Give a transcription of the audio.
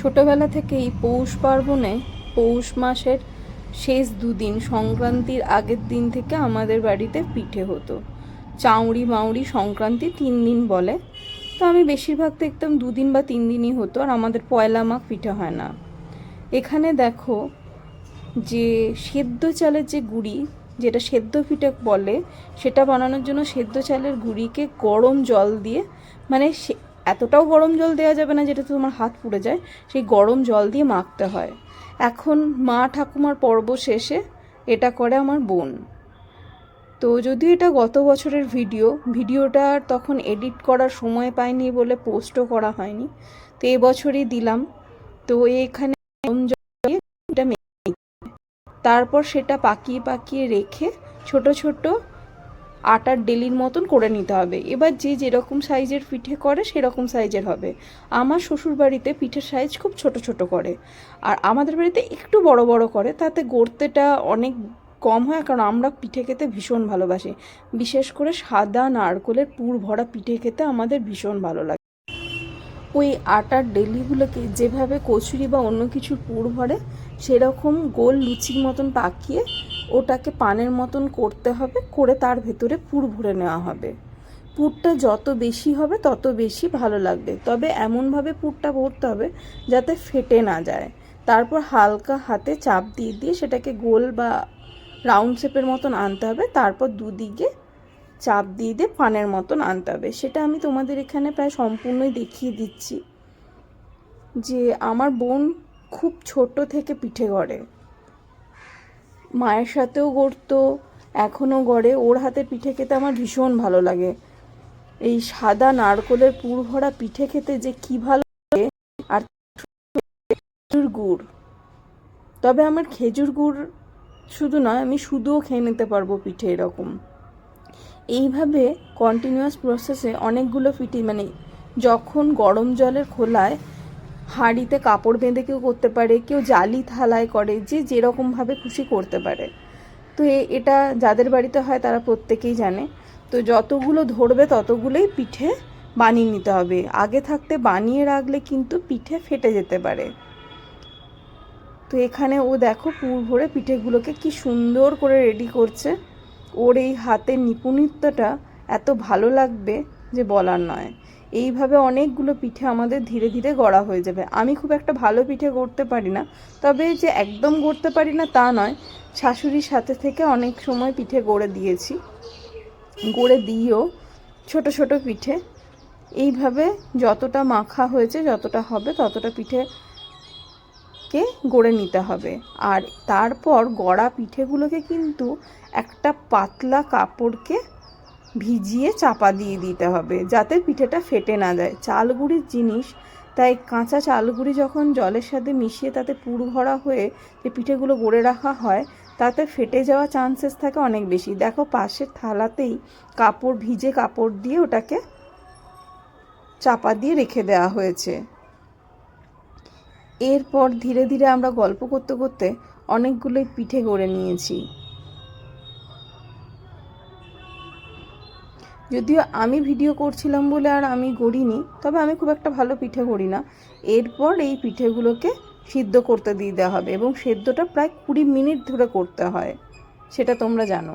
ছোটবেলা থেকেই পৌষ পার্বণে, পৌষ মাসের শেষ দুদিন সংক্রান্তির আগের দিন থেকে আমাদের বাড়িতে পিঠে হতো। চাউড়ি মাউড়ি সংক্রান্তি তিন দিন বলে। তো আমি বেশিরভাগ দেখতাম দুদিন বা তিন দিনই হতো, আর আমাদের পয়লা মাঘ পিঠে হয় না। এখানে দেখো যে সেদ্ধ চালের যে গুড়ি, যেটা সেদ্ধ পিঠে বলে, সেটা বানানোর জন্য সেদ্ধ চালের গুঁড়িকে গরম জল দিয়ে মানে এতটাও গরম জল দেওয়া যাবে না যেটাতে তোমার হাত পুড়ে যায়, সেই গরম জল দিয়ে মাখতে হয়। এখন মা ঠাকুমার পর্ব শেষে এটা করে আমার বোন। তো যদিও এটা গত বছরের ভিডিও, ভিডিওটা তখন এডিট করার সময় পাইনি বলে পোস্টও করা হয়নি, তো এবছরই দিলাম। তো এখানে গরম জল এটা তারপর সেটা পাকিয়ে পাকিয়ে রেখে ছোট ছোট আটার ডেলির মতন করে নিতে হবে। এবার যে যেরকম সাইজের পিঠে করে, সেরকম সাইজের হবে। আমার শ্বশুর বাড়িতে পিঠের সাইজ খুব ছোট ছোট করে। আর আমাদের বাড়িতে একটু বড় বড় করে, তাতে গড়তেটা অনেক কম হয়, কারণ আমরা পিঠে খেতে ভীষণ ভালোবাসি। বিশেষ করে সাদা নারকোলের পুর ভরা পিঠে খেতে আমাদের ভীষণ ভালো লাগে। ওই আটার ডেলিগুলোকে যেভাবে কচুরি বা অন্য কিছুর পুর ভরে, সেরকম গোল লুচির মতন পাকিয়ে ওটাকে পানের মতন করতে হবে, করে তার ভেতরে পুর ভরে নেওয়া হবে। পুরটা যত বেশি হবে, তত বেশি ভালো লাগবে। তবে এমনভাবে পুরটা ভরতে হবে যাতে ফেটে না যায়। তারপর হালকা হাতে চাপ দিয়ে দিয়ে সেটাকে গোল বা রাউন্ড শেপের মতন আনতে হবে। তারপর দুদিকে চাপ দিয়ে দিয়ে পানের মতন আনতে হবে। সেটা আমি তোমাদের এখানে প্রায় সম্পূর্ণই দেখিয়ে দিচ্ছি যে আমার বোন খুব ছোট থেকে পিঠে গড়ে মায়ের সাথেও গড়তো, এখনও গড়ে। ওর হাতে পিঠে খেতে আমার ভীষণ ভালো লাগে। এই সাদা নারকোলের পুর ভরা পিঠে খেতে যে কি ভালো লাগে, আর খেজুর গুড়। তবে আমার খেজুর গুড় শুধু নয়, আমি শুধুও খেয়ে নিতে পারব পিঠে এরকম। এইভাবে কন্টিনিউয়াস প্রসেসে অনেকগুলো পিঠে মানে যখন গরম জলের খোলায় হাঁড়িতে কাপড় বেঁধে কেউ করতে পারে, কেউ জালি থালায় করে, যে যেরকমভাবে খুশি করতে পারে। তো এটা যাদের বাড়িতে হয় তারা প্রত্যেকেই জানে। তো যতগুলো ধরবে ততগুলোই পিঠে বানিয়ে নিতে হবে। আগে থাকতে বানিয়ে রাখলে কিন্তু পিঠে ফেটে যেতে পারে। তো এখানে ও দেখো পুর ভরে পিঠেগুলোকে কি সুন্দর করে রেডি করছে। ওর এই হাতের নিপুণত্বটা এত ভালো লাগবে। যে বলার নয়। এইভাবে অনেকগুলো পিঠে আমাদের ধীরে ধীরে গড়া হয়ে যাবে। আমি খুব একটা ভালো পিঠে গড়তে পারি না। তবে যে একদম গড়তে পারি না তা নয়। শাশুড়ির সাথে থেকে অনেক সময় পিঠে গড়ে দিয়েছি। গড়ে দিয়েও ছোট ছোট পিঠে। এইভাবে যতটা মাখা হয়েছে, যতটা হবে, ততটা পিঠে কে গড়ে নিতে হবে। আর তারপর গড়া পিঠেগুলোকে কিন্তু একটা পাতলা কাপড়কে ভিজিয়ে চাপা দিয়ে দিতে হবে, যাতে পিঠেটা ফেটে না যায়। চাল গুঁড়ির জিনিস, তাই কাঁচা চালগুড়ি যখন জলের সাথে মিশিয়ে তাতে পুর ভরা হয়ে যে পিঠেগুলো গড়ে রাখা হয়, তাতে ফেটে যাওয়া চান্সেস থাকে অনেক বেশি। দেখো পাশের থালাতেই কাপড় ভিজে কাপড় দিয়ে ওটাকে চাপা দিয়ে রেখে দেওয়া হয়েছে। এরপর ধীরে ধীরে আমরা গল্প করতে করতে অনেকগুলোই পিঠে গড়ে নিয়েছি। যদিও আমি ভিডিও করছিলাম বলে আর আমি গড়িনি তবে আমি খুব একটা ভালো পিঠে করি না। এরপর এই পিঠেগুলোকে সিদ্ধ করতে দিয়ে দেওয়া হবে এবং সেদ্ধটা প্রায় কুড়ি মিনিট ধরে করতে হয়, সেটা তোমরা জানো।